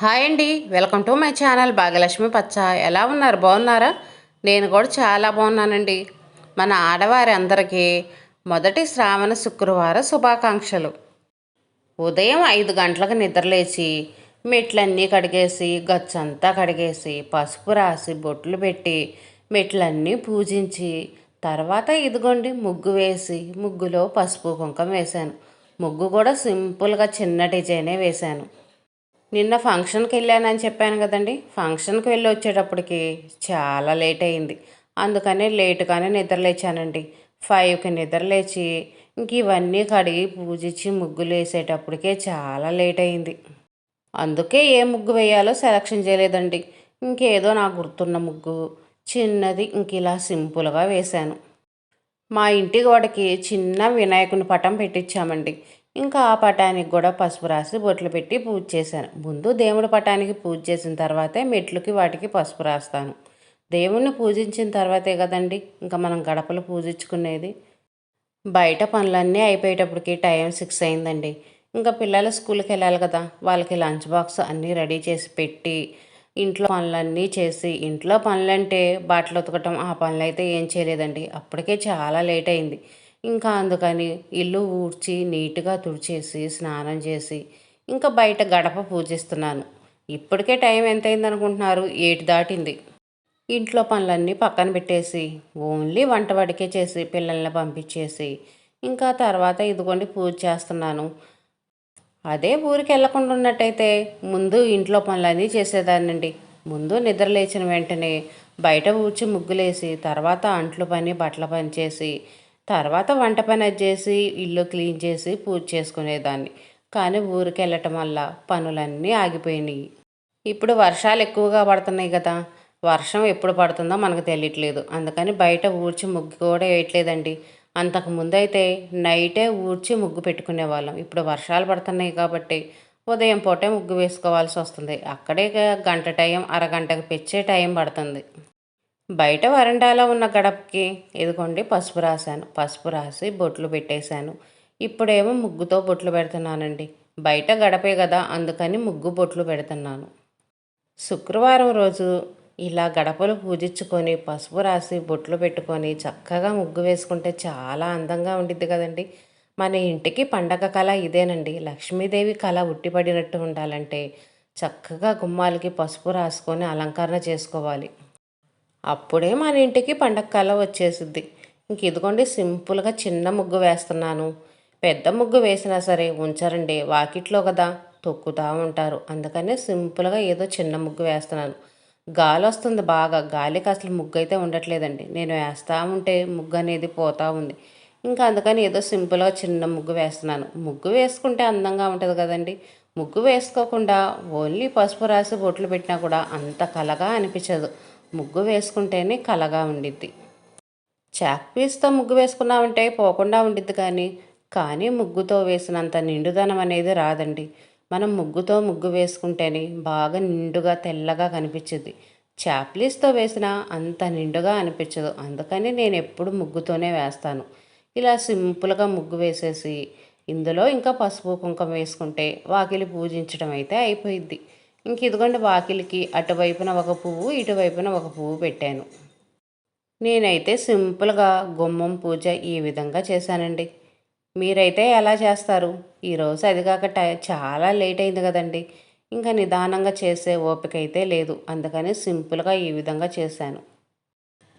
Hi అండి. Welcome to my channel Bhagyalakshmi పచ్చ. ఎలా ఉన్నారు? బాగున్నారా? నేను కూడా చాలా బాగున్నానండి. మన ఆడవారి అందరికీ మొదటి శ్రావణ శుక్రవార శుభాకాంక్షలు. ఉదయం ఐదు గంటలకు నిద్రలేచి మెట్లన్నీ కడిగేసి గచ్చంతా కడిగేసి పసుపు రాసి బొట్లు పెట్టి మెట్లన్నీ పూజించి తర్వాత ఇదిగోండి ముగ్గు వేసి ముగ్గులో పసుపు కుంకం వేశాను. ముగ్గు కూడా సింపుల్గా చిన్న డిజైనే వేశాను. నిన్న ఫంక్షన్కి వెళ్ళానని చెప్పాను కదండి. ఫంక్షన్కి వెళ్ళి వచ్చేటప్పటికి చాలా లేట్ అయింది. అందుకనే లేటుగానే నిద్రలేచానండి ఫైవ్కి నిద్రలేచి ఇంక ఇవన్నీ కడిగి పూజించి ముగ్గులు వేసేటప్పటికే చాలా లేట్ అయింది. అందుకే ఏ ముగ్గు వేయాలో సెలక్షన్ చేయలేదండి. ఇంకేదో నాకు గుర్తున్న ముగ్గు చిన్నది ఇంక ఇలా సింపుల్గా వేశాను. మా ఇంటి గోడకి చిన్న వినాయకుని పటం పెట్టించామండి. ఇంకా ఆ పటానికి కూడా పసుపు రాసి బొట్లు పెట్టి పూజ చేశాను. ముందు దేవుడి పటానికి పూజ చేసిన తర్వాతే మెట్లుకి వాటికి పసుపు రాస్తాను. దేవుణ్ణి పూజించిన తర్వాతే కదండి ఇంకా మనం గడపలు పూజించుకునేది. బయట పనులన్నీ అయిపోయేటప్పటికి టైం సిక్స్ అయిందండి. ఇంకా పిల్లలు స్కూల్కి వెళ్ళాలి కదా వాళ్ళకి లంచ్ బాక్స్ అన్నీ రెడీ చేసి పెట్టి ఇంట్లో పనులన్నీ చేసి ఇంట్లో పనులంటే బట్టలు ఉతకటం ఆ పనులు అయితే ఏం చేయలేదండి. అప్పటికే చాలా లేట్ అయింది. ఇంకా అందుకని ఇల్లు ఊడ్చి నీట్గా తుడిచేసి స్నానం చేసి ఇంకా బయట గడప పూజిస్తున్నాను. ఇప్పటికే టైం ఎంత అయింది అనుకుంటున్నారు ఏటి దాటింది. ఇంట్లో పనులన్నీ పక్కన పెట్టేసి ఓన్లీ వంట వడికే చేసి పిల్లల్ని పంపించేసి ఇంకా తర్వాత ఇదిగోండి పూజ చేస్తున్నాను. అదే ఊరికి వెళ్ళకుండా ఉన్నట్టయితే ముందు ఇంట్లో పనులన్నీ చేసేదానండి ముందు నిద్ర లేచిన వెంటనే బయట ఊడ్చి ముగ్గులేసి తర్వాత అంట్లు పని బట్టల పని చేసి తర్వాత వంట పని చేసి ఇల్లు క్లీన్ చేసి పూజ చేసుకునేదాన్ని. కానీ ఊరికి వెళ్ళటం వల్ల పనులన్నీ ఆగిపోయినాయి. ఇప్పుడు వర్షాలు ఎక్కువగా పడుతున్నాయి కదా. వర్షం ఎప్పుడు పడుతుందో మనకు తెలియట్లేదు. అందుకని బయట ఊడ్చి ముగ్గు కూడా వేయట్లేదండి. అంతకు ముందైతే నైటే ఊడ్చి ముగ్గు పెట్టుకునే వాళ్ళం ఇప్పుడు వర్షాలు పడుతున్నాయి కాబట్టి ఉదయం పూటే ముగ్గు వేసుకోవాల్సి వస్తుంది. అక్కడే గంట టైం అరగంటకు పెచ్చే టైం పడుతుంది. బయట వరండాలో ఉన్న గడపకి ఇదిగోండి పసుపు రాశాను. పసుపు రాసి బొట్లు పెట్టేశాను. ఇప్పుడేమో ముగ్గుతో బొట్లు పెడుతున్నానండి. బయట గడపే కదా అందుకని ముగ్గు బొట్లు పెడుతున్నాను. శుక్రవారం రోజు ఇలా గడపలు పూజించుకొని పసుపు రాసి బొట్లు పెట్టుకొని చక్కగా ముగ్గు వేసుకుంటే చాలా అందంగా ఉండిద్ది కదండి. మన ఇంటికి పండగ కళ ఇదేనండి. లక్ష్మీదేవి కళ ఉట్టిపడినట్టు ఉండాలంటే చక్కగా గుమ్మాలకి పసుపు రాసుకొని అలంకరణ చేసుకోవాలి. అప్పుడే మన ఇంటికి పండగ కళ వచ్చేసిద్ది. ఇంక ఇదిగోండి సింపుల్గా చిన్న ముగ్గు వేస్తున్నాను. పెద్ద ముగ్గు వేసినా సరే ఉంచారండి వాకిట్లో కదా తొక్కుతూ ఉంటారు. అందుకనే సింపుల్గా ఏదో చిన్న ముగ్గు వేస్తున్నాను. గాలి వస్తుంది బాగా గాలికి అసలు ముగ్గు అయితే ఉండట్లేదండి. నేను వేస్తూ ఉంటే ముగ్గు అనేది పోతూ ఉంది. ఇంకా అందుకని ఏదో సింపుల్గా చిన్న ముగ్గు వేస్తున్నాను. ముగ్గు వేసుకుంటే అందంగా ఉంటుంది కదండి. ముగ్గు వేసుకోకుండా ఓన్లీ పసుపు రాసి బొట్లు పెట్టినా కూడా అంత కలగా అనిపించదు. ముగ్గు వేసుకుంటేనే కలగా ఉండిద్ది. చాక్ పీస్తో ముగ్గు వేసుకున్నామంటే పోకుండా ఉండిద్ది కానీ కానీ ముగ్గుతో వేసినంత నిండుదనం అనేది రాదండి. మనం ముగ్గుతో ముగ్గు వేసుకుంటేనే బాగా నిండుగా తెల్లగా కనిపించింది చాప్లీస్తో వేసిన అంత నిండుగా అనిపించదు. అందుకని నేను ఎప్పుడు ముగ్గుతోనే వేస్తాను. ఇలా సింపుల్గా ముగ్గు వేసేసి ఇందులో ఇంకా పసుపు కుంకుమ వేసుకుంటే వాకిలి పూజించడం అయితే అయిపోయిద్ది. ఇంక ఇదిగోండి వాకిలికి అటువైపున ఒక పువ్వు ఇటువైపున ఒక పువ్వు పెట్టాను. నేనైతే సింపుల్గా గుమ్మం పూజ ఈ విధంగా చేశానండి. మీరైతే ఎలా చేస్తారు? ఈరోజు అది కాక చాలా లేట్ అయింది కదండి. ఇంకా నిదానంగా చేసే ఓపిక అయితే లేదు. అందుకని సింపుల్గా ఈ విధంగా చేశాను.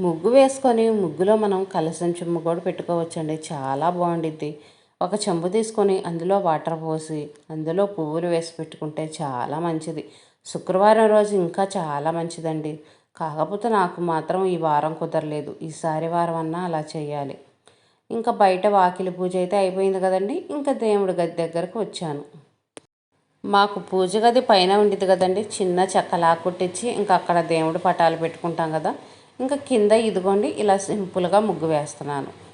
ముగ్గు వేసుకొని ముగ్గులో మనం కలసం చుమ్ము కూడా పెట్టుకోవచ్చండి. చాలా బాగుండిద్ది. ఒక చెంబు తీసుకొని అందులో వాటర్ పోసి అందులో పువ్వులు వేసి పెట్టుకుంటే చాలా మంచిది. శుక్రవారం రోజు ఇంకా చాలా మంచిదండి. కాకపోతే నాకు మాత్రం ఈ వారం కుదరలేదు. ఈసారి వారం అన్నా అలా చేయాలి. ఇంకా బయట వాకిలి పూజ అయితే అయిపోయింది కదండి. ఇంకా దేవుడి గది దగ్గరకు వచ్చాను. మాకు పూజ గది పైన ఉండేది కదండి. చిన్న చెక్కలా కుట్టించి ఇంకా అక్కడ దేవుడి పటాలు పెట్టుకుంటాం కదా. ఇంకా కింద ఇదిగోండి ఇలా సింపుల్గా ముగ్గు వేస్తున్నాను.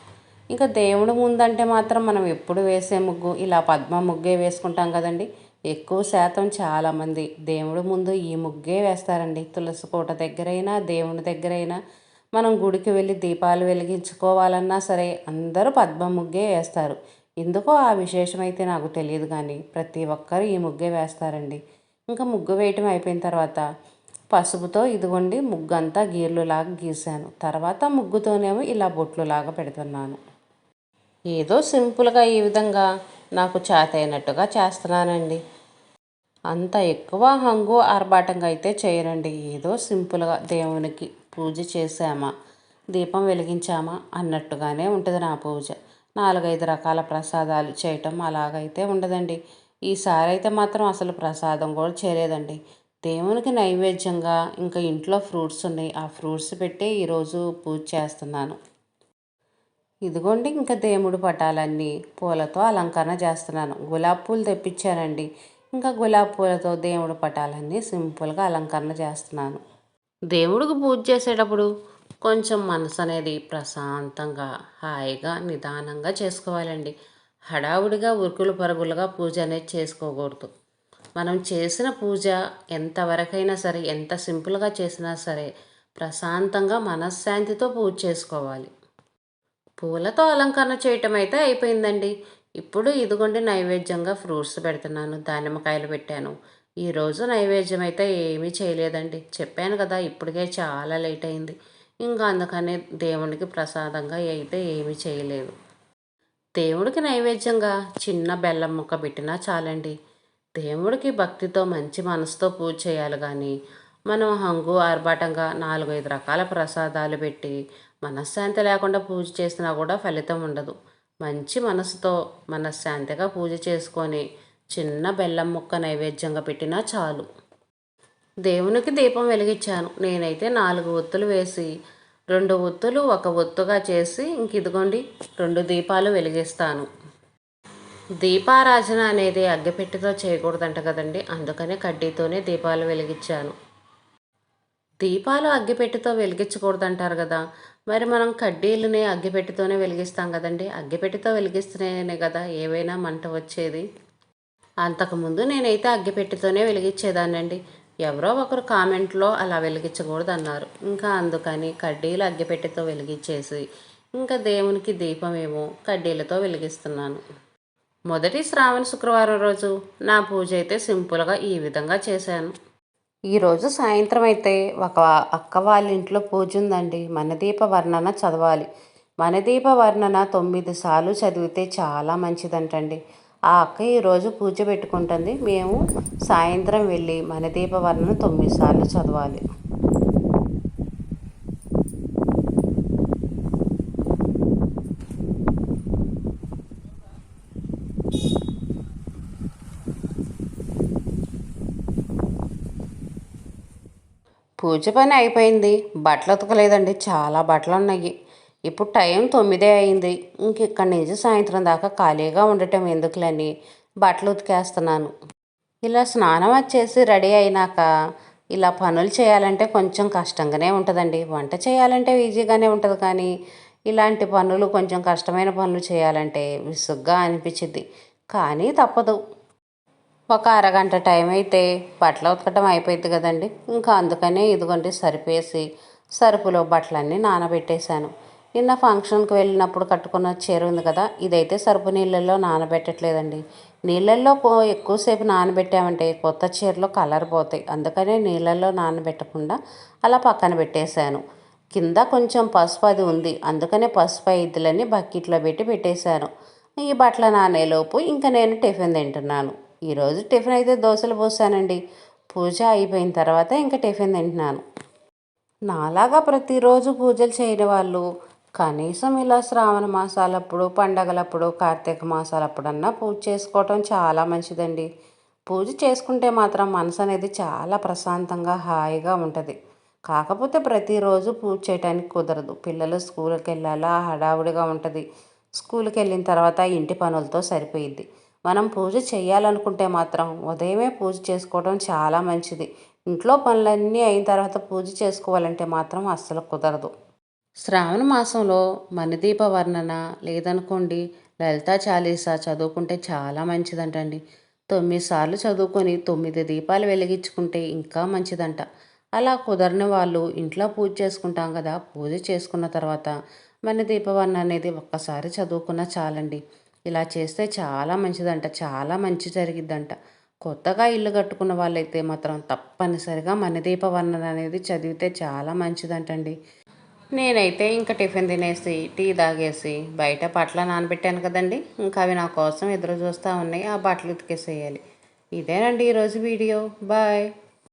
ఇంకా దేవుడు ముందంటే మాత్రం మనం ఎప్పుడు వేసే ముగ్గు ఇలా పద్మ ముగ్గే వేసుకుంటాం కదండి. ఎక్కువ శాతం చాలామంది దేవుడు ముందు ఈ ముగ్గే వేస్తారండి. తులసి కోట దగ్గరైనా దేవుని దగ్గరైనా మనం గుడికి వెళ్ళి దీపాలు వెలిగించుకోవాలన్నా సరే అందరూ పద్మ ముగ్గే వేస్తారు. ఎందుకో ఆ విశేషమైతే నాకు తెలియదు కానీ ప్రతి ఒక్కరు ఈ ముగ్గే వేస్తారండి. ఇంకా ముగ్గు వేయటం అయిపోయిన తర్వాత పసుపుతో ఇదిగోండి ముగ్గు అంతా గీర్లులాగా గీశాను తర్వాత ముగ్గుతోనేమో ఇలా బొట్లులాగా పెడుతున్నాను. ఏదో సింపుల్గా ఈ విధంగా నాకు చేతైనట్టుగా చేస్తున్నానండి. అంత ఎక్కువ హంగు ఆర్భాటంగా అయితే చేయరండి ఏదో సింపుల్గా దేవునికి పూజ చేసామా దీపం వెలిగించామా అన్నట్టుగానే ఉంటుంది నా పూజ. నాలుగైదు రకాల ప్రసాదాలు చేయటం అలాగైతే ఉండదండి. ఈసారి అయితే మాత్రం అసలు ప్రసాదం కూడా చేయలేదండి. దేవునికి నైవేద్యంగా ఇంకా ఇంట్లో ఫ్రూట్స్ ఉన్నాయి. ఆ ఫ్రూట్స్ పెట్టి ఈరోజు పూజ చేస్తున్నాను. ఇదిగోండి ఇంకా దేవుడు పటాలన్నీ పూలతో అలంకరణ చేస్తున్నాను. గులాబీ పూలు తెప్పించానండి. ఇంకా గులాబీ పూలతో దేవుడు పటాలన్నీ సింపుల్గా అలంకరణ చేస్తున్నాను. దేవుడికి పూజ చేసేటప్పుడు కొంచెం మనసు అనేది ప్రశాంతంగా హాయిగా నిదానంగా చేసుకోవాలండి. హడావుడిగా ఉరుకులు పరుగులుగా పూజ అనేది చేసుకోకూడదు. మనం చేసిన పూజ ఎంతవరకైనా సరే ఎంత సింపుల్గా చేసినా సరే ప్రశాంతంగా మనశ్శాంతితో పూజ చేసుకోవాలి. పూలతో అలంకరణ చేయటం అయితే అయిపోయిందండి. ఇప్పుడు ఇదిగోండి నైవేద్యంగా ఫ్రూట్స్ పెడుతున్నాను దానిమ్మకాయలు పెట్టాను. ఈరోజు నైవేద్యం అయితే ఏమీ చేయలేదండి. చెప్పాను కదా ఇప్పటికే చాలా లేట్ అయింది. ఇంకా అందుకనే దేవునికి ప్రసాదంగా అయితే ఏమీ చేయలేదు. దేవుడికి నైవేద్యంగా చిన్న బెల్లం ముక్క పెట్టినా చాలండి. దేవుడికి భక్తితో మంచి మనసుతో పూజ చేయాలి కానీ మనం హంగు ఆర్భాటంగా నాలుగైదు రకాల ప్రసాదాలు పెట్టి మనశ్శాంతి లేకుండా పూజ చేసినా కూడా ఫలితం ఉండదు. మంచి మనసుతో మనశ్శాంతిగా పూజ చేసుకొని చిన్న బెల్లం ముక్క నైవేద్యంగా పెట్టినా చాలు. దేవునికి దీపం వెలిగించాను. నేనైతే నాలుగు ఒత్తులు వేసి రెండు ఒత్తులు ఒక ఒత్తుగా చేసి ఇంక ఇదిగోండి రెండు దీపాలు వెలిగిస్తాను. దీపారాజన అనేది అగ్గిపెట్టితో చేయకూడదంట కదండి. అందుకనే కడ్డీతోనే దీపాలు వెలిగించాను. దీపాలు అగ్గిపెట్టితో వెలిగించకూడదంటారు కదా. మరి మనం కడ్డీలని అగ్గిపెట్టితోనే వెలిగిస్తాం కదండి. అగ్గిపెట్టితో వెలిగిస్తేనే కదా ఏవైనా మంట వచ్చేది. అంతకుముందు నేనైతే అగ్గిపెట్టితోనే వెలిగించేదానండి ఎవరో ఒకరు కామెంట్లో అలా వెలిగించకూడదు అన్నారు ఇంకా అందుకని కడ్డీలు అగ్గిపెట్టితో వెలిగించేసి ఇంకా దేవునికి దీపమేమో కడ్డీలతో వెలిగిస్తున్నాను. మొదటి శ్రావణ శుక్రవారం రోజు నా పూజ అయితే సింపుల్గా ఈ విధంగా చేశాను. ఈరోజు సాయంత్రం అయితే ఒక అక్క వాళ్ళ ఇంట్లో పూజ ఉందండి. మనదీప వర్ణన చదవాలి. మనదీప వర్ణన తొమ్మిది సార్లు చదివితే చాలా మంచిదంటండి. ఆ అక్క ఈరోజు పూజ పెట్టుకుంటుంది. మేము సాయంత్రం వెళ్ళి మనదీప వర్ణన తొమ్మిది సార్లు చదవాలి. పూజ పని అయిపోయింది. బట్టలు ఉతకలేదండి. చాలా బట్టలు ఉన్నాయి. ఇప్పుడు టైం తొమ్మిదే అయింది. ఇంక ఇక్కడి నుంచి సాయంత్రం దాకా ఖాళీగా ఉండటం ఎందుకులని బట్టలు ఉతికేస్తున్నాను. ఇలా స్నానం వచ్చేసి రెడీ అయినాక ఇలా పనులు చేయాలంటే కొంచెం కష్టంగానే ఉంటుందండి. వంట చేయాలంటే ఈజీగానే ఉంటుంది కానీ ఇలాంటి పనులు కొంచెం కష్టమైన పనులు చేయాలంటే విసుగ్గా అనిపించింది కానీ తప్పదు. ఒక అరగంట టైం అయితే బట్టలు ఉతకటం అయిపోయింది కదండి. ఇంకా అందుకనే ఇదిగోండి సరిపేసి సరుపులో బట్టలన్నీ నానబెట్టేశాను. నిన్న ఫంక్షన్కి వెళ్ళినప్పుడు కట్టుకున్న చీర ఉంది కదా ఇదైతే సరుపు నీళ్ళల్లో నానబెట్టట్లేదండి. నీళ్ళల్లో ఎక్కువసేపు నానబెట్టామంటే కొత్త చీరలో కలర్ పోతాయి. అందుకనే నీళ్ళల్లో నానబెట్టకుండా అలా పక్కన పెట్టేశాను. కింద కొంచెం పసుపు అది ఉంది. అందుకనే పసుపు ఇద్దులన్నీ బకెట్లో పెట్టి పెట్టేశాను. ఈ బట్టల నానేలోపు ఇంకా నేను టిఫిన్ తింటున్నాను. ఈరోజు టిఫిన్ అయితే దోశలు పోసానండి. పూజ అయిపోయిన తర్వాత ఇంకా టిఫిన్ తింటున్నాను. నాలాగా ప్రతిరోజు పూజలు చేయని వాళ్ళు కనీసం ఇలా శ్రావణ మాసాలప్పుడు పండగలప్పుడు కార్తీక మాసాలప్పుడన్నా పూజ చేసుకోవటం చాలా మంచిదండి. పూజ చేసుకుంటే మాత్రం మనసు అనేది చాలా ప్రశాంతంగా హాయిగా ఉంటుంది. కాకపోతే ప్రతిరోజు పూజ చేయడానికి కుదరదు. పిల్లలు స్కూల్కి వెళ్ళాలా హడావుడిగా ఉంటుంది. స్కూల్కి వెళ్ళిన తర్వాత ఇంటి పనులతో సరిపోయిద్ది. మనం పూజ చేయాలనుకుంటే మాత్రం ఉదయమే పూజ చేసుకోవడం చాలా మంచిది. ఇంట్లో పనులన్నీ అయిన తర్వాత పూజ చేసుకోవాలంటే మాత్రం అస్సలు కుదరదు. శ్రావణ మాసంలో మణిదీప వర్ణన లేదనుకోండి లలితా చాలీసా చదువుకుంటే చాలా మంచిదంటండి. తొమ్మిది సార్లు చదువుకొని తొమ్మిది దీపాలు వెలిగించుకుంటే ఇంకా మంచిదంట. అలా కుదరని వాళ్ళు ఇంట్లో పూజ చేసుకుంటాం కదా పూజ చేసుకున్న తర్వాత మన దీపవర్ణ అనేది ఒక్కసారి చదువుకున్న చాలండి. ఇలా చేస్తే చాలా మంచిదంట చాలా మంచి జరిగిద్దంట. కొత్తగా ఇల్లు కట్టుకున్న వాళ్ళైతే మాత్రం తప్పనిసరిగా మణిదీప వర్ణన అనేది చదివితే చాలా మంచిదంటండి. నేనైతే ఇంకా టిఫిన్ తినేసి టీ తాగేసి బయట బట్టలు నానబెట్టాను కదండి. ఇంకా అవి నా కోసం ఎదురు చూస్తూ ఉన్నాయి ఆ బట్టలు ఉతికేసేయాలి. ఇదేనండి ఈరోజు వీడియో. బాయ్.